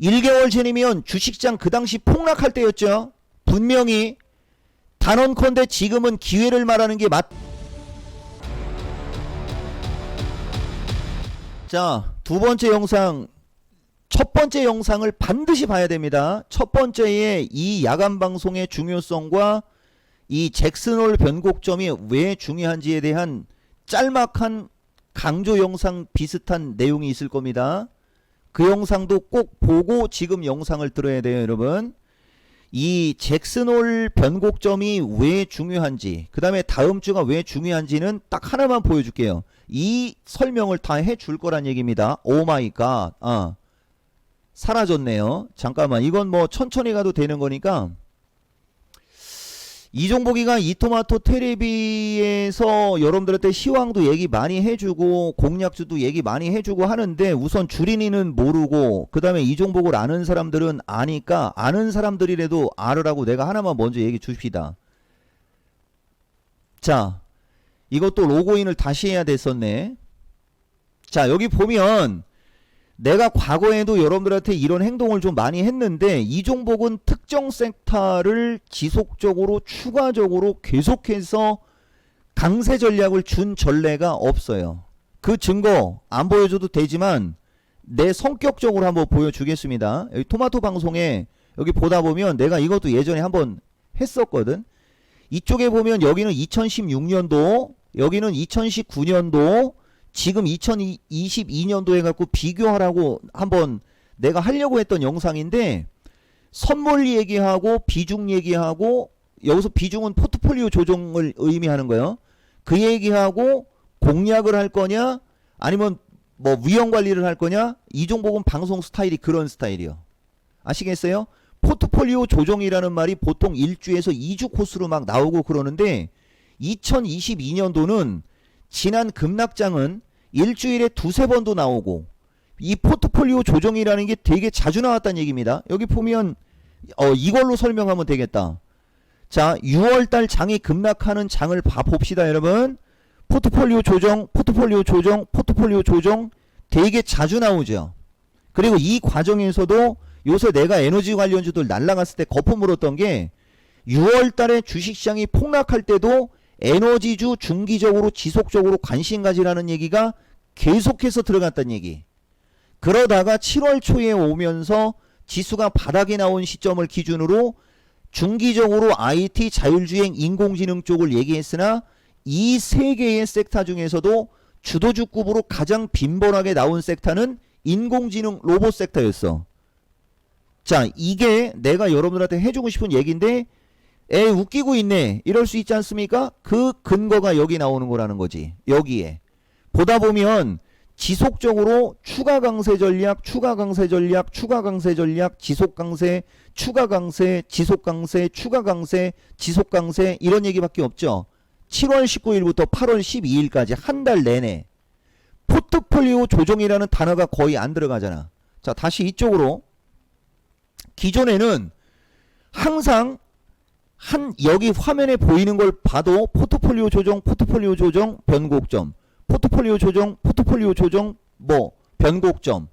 1개월 전이면 주식장 그 당시 폭락할 때였죠. 분명히 단언컨대 지금은 기회를 말하는 게 맞. 자, 두 번째 영상 첫 번째 영상을 반드시 봐야 됩니다. 첫 번째에 이 야간 방송의 중요성과 이 잭슨홀 변곡점이 왜 중요한지에 대한 짤막한 강조 영상 비슷한 내용이 있을 겁니다. 그 영상도 꼭 보고 지금 영상을 들어야 돼요, 여러분. 이 잭슨홀 변곡점이 왜 중요한지, 그 다음에 다음 주가 왜 중요한지는 딱 하나만 보여줄게요. 이 설명을 다 해줄 거란 얘기입니다. 오 마이 갓. 아. 사라졌네요. 잠깐만. 이건 뭐 천천히 가도 되는 거니까. 이종복이가 이토마토 테레비에서 여러분들한테 시황도 얘기 많이 해주고 공략주도 얘기 많이 해주고 하는데 우선 주린이는 모르고 그 다음에 이종복을 아는 사람들은 아니까 아는 사람들이라도 알으라고 내가 하나만 먼저 얘기 주십시다. 자, 이것도 로그인을 다시 해야 됐었네. 자, 여기 보면 내가 과거에도 여러분들한테 이런 행동을 좀 많이 했는데 이종복은 특정 섹터를 지속적으로 추가적으로 계속해서 강세 전략을 준 전례가 없어요. 그 증거 안 보여줘도 되지만 내 성격적으로 한번 보여주겠습니다. 여기 토마토 방송에 여기 보다 보면 내가 이것도 예전에 한번 했었거든. 이쪽에 보면 여기는 2016년도, 여기는 2019년도, 지금 2022년도 해갖고 비교하라고 한번 내가 하려고 했던 영상인데 선물 얘기하고 비중 얘기하고 여기서 비중은 포트폴리오 조정을 의미하는 거예요. 그 얘기하고 공략을 할 거냐 아니면 뭐 위험 관리를 할 거냐 이종복은 방송 스타일이 그런 스타일이요. 아시겠어요? 포트폴리오 조정이라는 말이 보통 1주에서 2주 코스로 막 나오고 그러는데 2022년도는 지난 급락장은 일주일에 두세 번도 나오고 이 포트폴리오 조정이라는 게 되게 자주 나왔다는 얘기입니다. 여기 보면 어 이걸로 설명하면 되겠다. 자, 6월 달 장이 급락하는 장을 봐 봅시다, 여러분. 포트폴리오 조정, 포트폴리오 조정, 포트폴리오 조정 되게 자주 나오죠. 그리고 이 과정에서도 요새 내가 에너지 관련주들 날라갔을 때 거품 물었던 게 6월 달에 주식시장이 폭락할 때도 에너지주 중기적으로 지속적으로 관심 가지라는 얘기가 계속해서 들어갔다는 얘기. 그러다가 7월 초에 오면서 지수가 바닥에 나온 시점을 기준으로 중기적으로 IT 자율주행 인공지능 쪽을 얘기했으나 이 세 개의 섹터 중에서도 주도주급으로 가장 빈번하게 나온 섹터는 인공지능 로봇 섹터였어. 자, 이게 내가 여러분들한테 해주고 싶은 얘기인데 에 웃기고 있네 이럴 수 있지 않습니까? 그 근거가 여기 나오는 거라는 거지 여기에 보다 보면 지속적으로 추가 강세 전략, 추가 강세 전략, 추가 강세 전략, 지속 강세, 추가 강세, 지속 강세, 추가 강세, 지속 강세 이런 얘기밖에 없죠. 7월 19일부터 8월 12일까지 한 달 내내 포트폴리오 조정이라는 단어가 거의 안 들어가잖아. 자, 다시 이쪽으로 기존에는 항상 한 여기 화면에 보이는 걸 봐도 포트폴리오 조정, 포트폴리오 조정, 변곡점, 포트폴리오 조정, 포트폴리오 조정, 뭐 변곡점.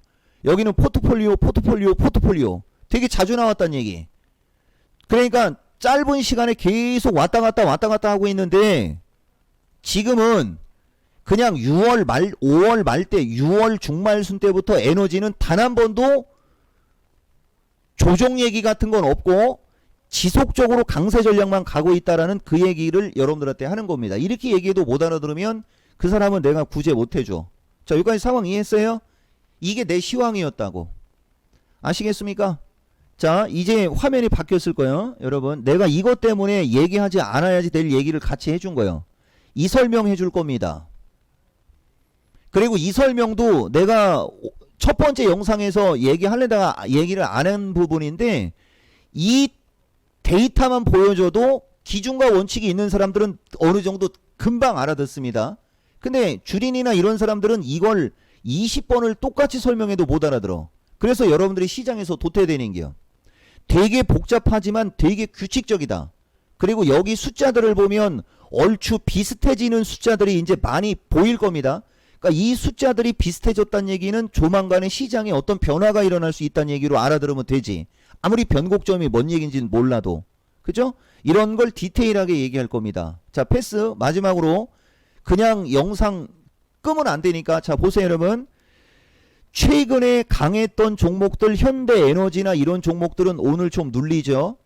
여기는 포트폴리오, 포트폴리오, 포트폴리오. 되게 자주 나왔단 얘기. 그러니까 짧은 시간에 계속 왔다 갔다 왔다 갔다 하고 있는데 지금은 그냥 6월 말, 5월 말 때, 6월 중말순 때부터 에너지는 단 한 번도 조정 얘기 같은 건 없고 지속적으로 강세 전략만 가고 있다라는 그 얘기를 여러분들한테 하는 겁니다. 이렇게 얘기해도 못 알아들으면 그 사람은 내가 구제 못 해줘. 자, 여기까지 상황 이해했어요? 이게 내 시황이었다고. 아시겠습니까? 자, 이제 화면이 바뀌었을 거예요. 여러분, 내가 이것 때문에 얘기하지 않아야지 될 얘기를 같이 해준 거예요. 이 설명 해 줄 겁니다. 그리고 이 설명도 내가 첫 번째 영상에서 얘기하려다가 얘기를 안 한 부분인데 이 데이터만 보여줘도 기준과 원칙이 있는 사람들은 어느 정도 금방 알아듣습니다. 근데 주린이나 이런 사람들은 이걸 20번을 똑같이 설명해도 못 알아들어. 그래서 여러분들이 시장에서 도태되는 게요. 되게 복잡하지만 되게 규칙적이다. 그리고 여기 숫자들을 보면 얼추 비슷해지는 숫자들이 이제 많이 보일 겁니다. 그러니까 이 숫자들이 비슷해졌다는 얘기는 조만간에 시장에 어떤 변화가 일어날 수 있다는 얘기로 알아들으면 되지. 아무리 변곡점이 뭔 얘기인지는 몰라도. 그죠? 이런 걸 디테일하게 얘기할 겁니다. 자, 패스. 마지막으로 그냥 영상 끄면 안 되니까 자, 보세요, 여러분. 최근에 강했던 종목들 현대 에너지나 이런 종목들은 오늘 좀 눌리죠.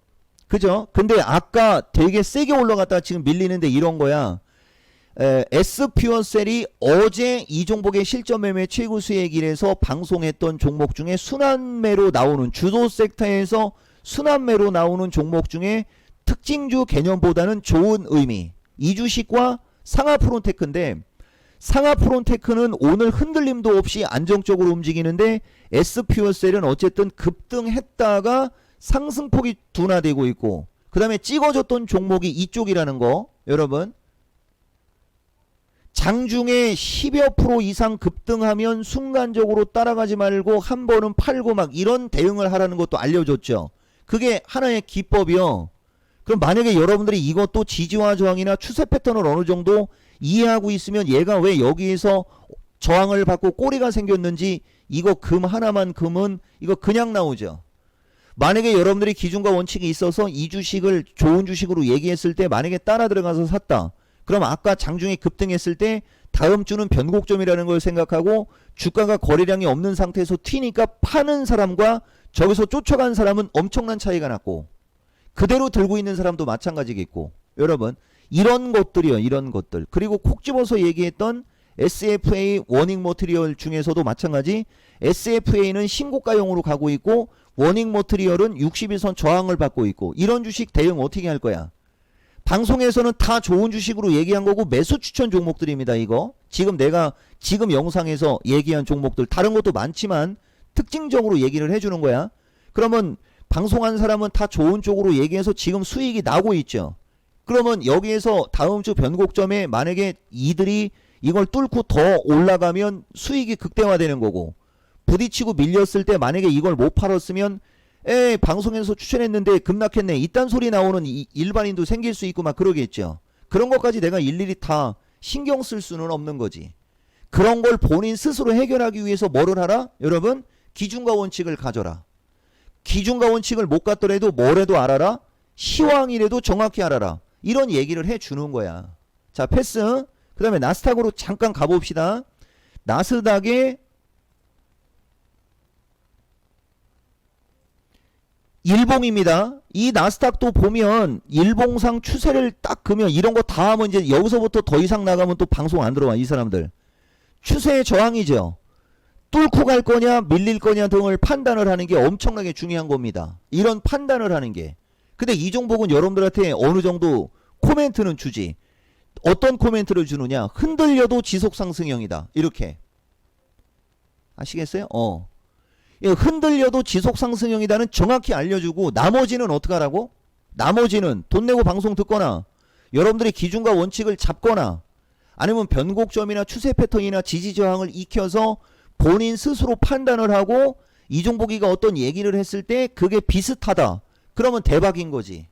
그죠? 근데 아까 되게 세게 올라갔다가 지금 밀리는데 이런 거야. 에, S퓨어셀이 어제 이종복의 실전 매매 최고 수익일에서 방송했던 종목 중에 순환매로 나오는 주도 섹터에서 순환매로 나오는 종목 중에 특징주 개념보다는 좋은 의미. 이 주식과 상하프론테크인데 상하프론테크는 오늘 흔들림도 없이 안정적으로 움직이는데 S퓨어셀은 어쨌든 급등했다가 상승폭이 둔화되고 있고 그 다음에 찍어줬던 종목이 이쪽이라는 거 여러분 장중에 10여 프로 이상 급등하면 순간적으로 따라가지 말고 한 번은 팔고 막 이런 대응을 하라는 것도 알려줬죠. 그게 하나의 기법이요. 그럼 만약에 여러분들이 이것도 지지와 저항이나 추세 패턴을 어느 정도 이해하고 있으면 얘가 왜 여기에서 저항을 받고 꼬리가 생겼는지 이거 금 하나만 금은 이거 그냥 나오죠. 만약에 여러분들이 기준과 원칙이 있어서 이 주식을 좋은 주식으로 얘기했을 때 만약에 따라 들어가서 샀다. 그럼 아까 장중에 급등했을 때 다음 주는 변곡점이라는 걸 생각하고 주가가 거래량이 없는 상태에서 튀니까 파는 사람과 저기서 쫓아간 사람은 엄청난 차이가 났고 그대로 들고 있는 사람도 마찬가지겠고. 여러분 이런 것들이요 이런 것들. 그리고 콕 집어서 얘기했던 SFA 워닝 모트리얼 중에서도 마찬가지 SFA는 신고가용으로 가고 있고 워닝 모트리얼은 60일선 저항을 받고 있고 이런 주식 대응 어떻게 할 거야 방송에서는 다 좋은 주식으로 얘기한 거고 매수 추천 종목들입니다 이거. 지금 내가 지금 영상에서 얘기한 종목들 다른 것도 많지만 특징적으로 얘기를 해주는 거야. 그러면 방송한 사람은 다 좋은 쪽으로 얘기해서 지금 수익이 나고 있죠. 그러면 여기에서 다음 주 변곡점에 만약에 이들이 이걸 뚫고 더 올라가면 수익이 극대화되는 거고 부딪히고 밀렸을 때 만약에 이걸 못 팔았으면 에 방송에서 추천했는데 급락했네. 이딴 소리 나오는 이- 일반인도 생길 수 있고 막 그러겠죠. 그런 것까지 내가 일일이 다 신경 쓸 수는 없는 거지. 그런 걸 본인 스스로 해결하기 위해서 뭐를 하라? 여러분 기준과 원칙을 가져라. 기준과 원칙을 못 갖더라도 뭐래도 알아라. 시황이라도 정확히 알아라. 이런 얘기를 해 주는 거야. 자 패스. 그 다음에 나스닥으로 잠깐 가봅시다. 나스닥의 일봉입니다. 이 나스닥도 보면 일봉상 추세를 딱 그면 이런 거 다 하면 이제 여기서부터 더 이상 나가면 또 방송 안 들어와 이 사람들. 추세의 저항이죠. 뚫고 갈 거냐 밀릴 거냐 등을 판단을 하는 게 엄청나게 중요한 겁니다. 이런 판단을 하는 게. 근데 이 종목은 여러분들한테 어느 정도 코멘트는 주지. 어떤 코멘트를 주느냐? 흔들려도 지속 상승형이다. 이렇게. 아시겠어요? 어. 예, 흔들려도 지속 상승형이다는 정확히 알려주고 나머지는 어떻게 하라고? 나머지는 돈 내고 방송 듣거나 여러분들의 기준과 원칙을 잡거나 아니면 변곡점이나 추세 패턴이나 지지 저항을 익혀서 본인 스스로 판단을 하고 이종복이가 어떤 얘기를 했을 때 그게 비슷하다. 그러면 대박인 거지.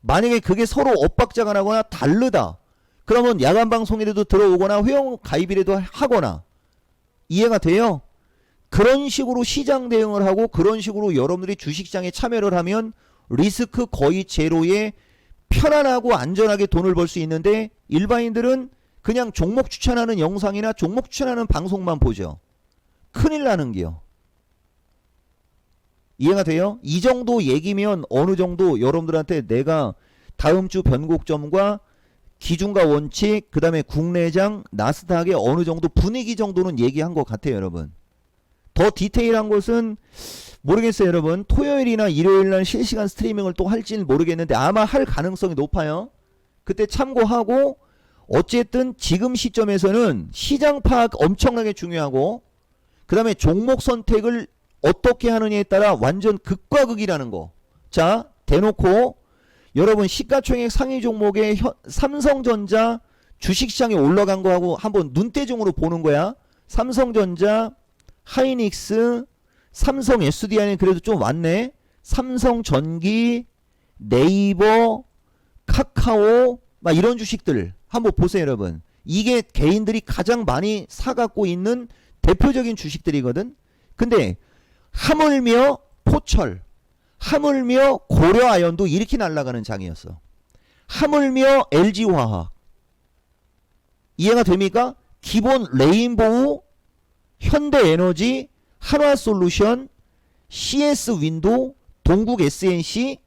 만약에 그게 서로 엇박자가 나거나 다르다. 그러면 야간 방송이라도 들어오거나 회원 가입이라도 하거나 이해가 돼요? 그런 식으로 시장 대응을 하고 그런 식으로 여러분들이 주식시장에 참여를 하면 리스크 거의 제로에 편안하고 안전하게 돈을 벌 수 있는데 일반인들은 그냥 종목 추천하는 영상이나 종목 추천하는 방송만 보죠. 큰일 나는 게요. 이해가 돼요? 이 정도 얘기면 어느 정도 여러분들한테 내가 다음 주 변곡점과 기준과 원칙, 그 다음에 국내장, 나스닥의 어느 정도 분위기 정도는 얘기한 것 같아요, 여러분. 더 디테일한 것은 모르겠어요, 여러분. 토요일이나 일요일 날 실시간 스트리밍을 또 할지는 모르겠는데 아마 할 가능성이 높아요. 그때 참고하고 어쨌든 지금 시점에서는 시장 파악 엄청나게 중요하고 그 다음에 종목 선택을 어떻게 하느냐에 따라 완전 극과 극이라는 거. 자, 대놓고 여러분 시가총액 상위 종목의 현- 삼성전자 주식시장에 올라간 거하고 한번 눈대중으로 보는 거야. 삼성전자 하이닉스, 삼성 SDI는 그래도 좀 왔네. 삼성 전기, 네이버, 카카오, 막 이런 주식들 한번 보세요, 여러분. 이게 개인들이 가장 많이 사갖고 있는 대표적인 주식들이거든. 근데 하물며 포철, 하물며 고려아연도 이렇게 날아가는 장이었어. 하물며 LG화학. 이해가 됩니까? 기본 레인보우, 현대에너지, 한화솔루션, CS 윈도, 동국 SNC,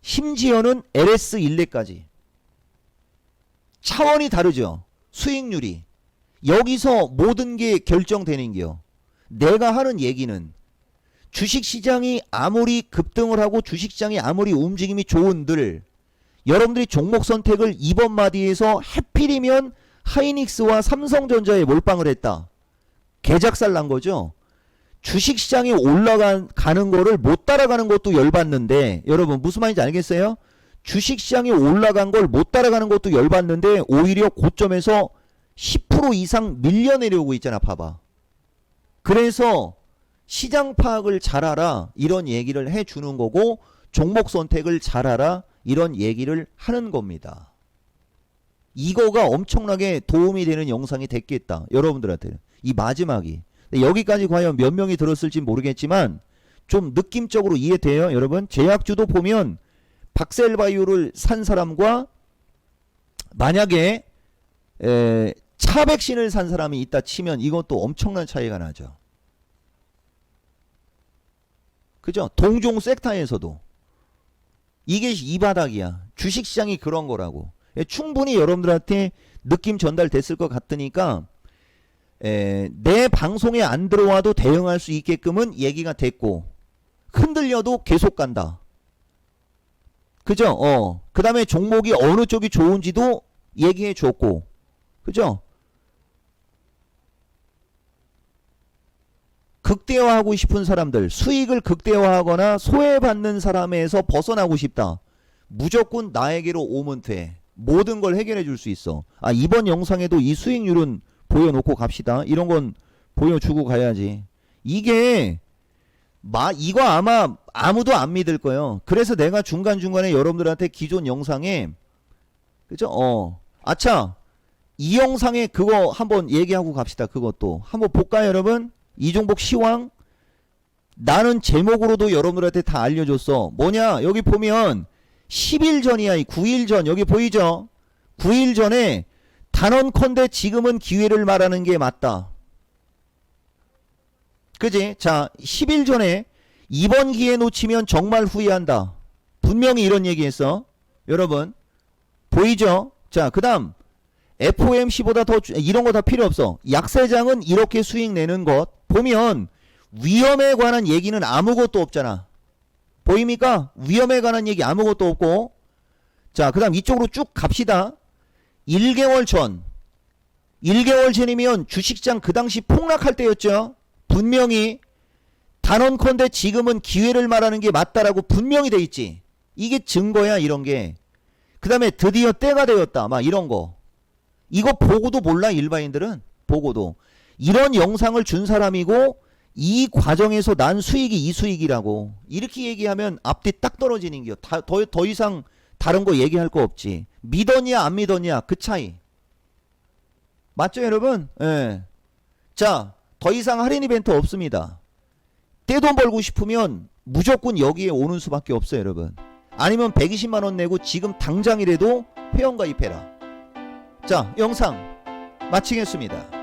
심지어는 LS 일레까지. 차원이 다르죠. 수익률이. 여기서 모든 게 결정되는 게요. 내가 하는 얘기는 주식시장이 아무리 급등을 하고 주식시장이 아무리 움직임이 좋은들 여러분들이 종목 선택을 이번 마디에서 해필이면 하이닉스와 삼성전자에 몰빵을 했다. 개작살 난 거죠. 주식시장이 올라가는 거를 못 따라가는 것도 열받는데 여러분 무슨 말인지 알겠어요? 주식시장이 올라간 걸 못 따라가는 것도 열받는데 오히려 고점에서 10% 이상 밀려 내려오고 있잖아 봐봐. 그래서 시장 파악을 잘하라 이런 얘기를 해주는 거고 종목 선택을 잘하라 이런 얘기를 하는 겁니다. 이거가 엄청나게 도움이 되는 영상이 됐겠다. 여러분들한테는 이 마지막이. 여기까지 과연 몇 명이 들었을지 모르겠지만 좀 느낌적으로 이해돼요 여러분? 제약주도 보면 박셀바이오를 산 사람과 만약에 에, 차 백신을 산 사람이 있다 치면 이것도 엄청난 차이가 나죠. 그죠? 동종 섹터에서도. 이게 이 바닥이야. 주식시장이 그런 거라고. 예, 충분히 여러분들한테 느낌 전달됐을 것 같으니까 에, 내 방송에 안 들어와도 대응할 수 있게끔은 얘기가 됐고 흔들려도 계속 간다. 그죠? 어. 그 다음에 종목이 어느 쪽이 좋은지도 얘기해 줬고. 그죠? 극대화하고 싶은 사람들, 수익을 극대화하거나 소외받는 사람에서 벗어나고 싶다. 무조건 나에게로 오면 돼. 모든 걸 해결해 줄 수 있어. 아, 이번 영상에도 이 수익률은 보여놓고 갑시다. 이런 건 보여주고 가야지. 이게 마 이거 아마 아무도 안 믿을 거예요. 그래서 내가 중간 중간에 여러분들한테 기존 영상에 그죠? 어, 아차 이 영상에 그거 한번 얘기하고 갑시다. 그것도 한번 볼까요, 여러분? 이종복 시황 나는 제목으로도 여러분들한테 다 알려줬어. 뭐냐? 여기 보면 10일 전이야. 이 9일 전 여기 보이죠? 9일 전에 단언컨대 지금은 기회를 말하는 게 맞다. 그지? 자, 10일 전에 이번 기회 놓치면 정말 후회한다. 분명히 이런 얘기했어. 여러분, 보이죠? 자, 그 다음, FOMC보다 더, 주- 이런 거 다 필요 없어. 약세장은 이렇게 수익 내는 것. 보면, 위험에 관한 얘기는 아무것도 없잖아. 보입니까? 위험에 관한 얘기 아무것도 없고. 자, 그 다음 이쪽으로 쭉 갑시다. 1개월 전 1개월 전이면 주식장 그 당시 폭락할 때였죠. 분명히 단언컨대 지금은 기회를 말하는 게 맞다라고 분명히 돼 있지. 이게 증거야 이런 게. 그 다음에 드디어 때가 되었다. 막 이런 거. 이거 보고도 몰라 일반인들은. 보고도. 이런 영상을 준 사람이고 이 과정에서 난 수익이 이 수익이라고. 이렇게 얘기하면 앞뒤 딱 떨어지는 겨. 다, 더, 더 이상 다른 거 얘기할 거 없지. 믿었냐 안 믿었냐 그 차이. 맞죠 여러분? 예. 자, 더 이상 할인 이벤트 없습니다. 떼돈 벌고 싶으면 무조건 여기에 오는 수밖에 없어요 여러분. 아니면 120만 원 내고 지금 당장이라도 회원 가입해라. 자, 영상 마치겠습니다.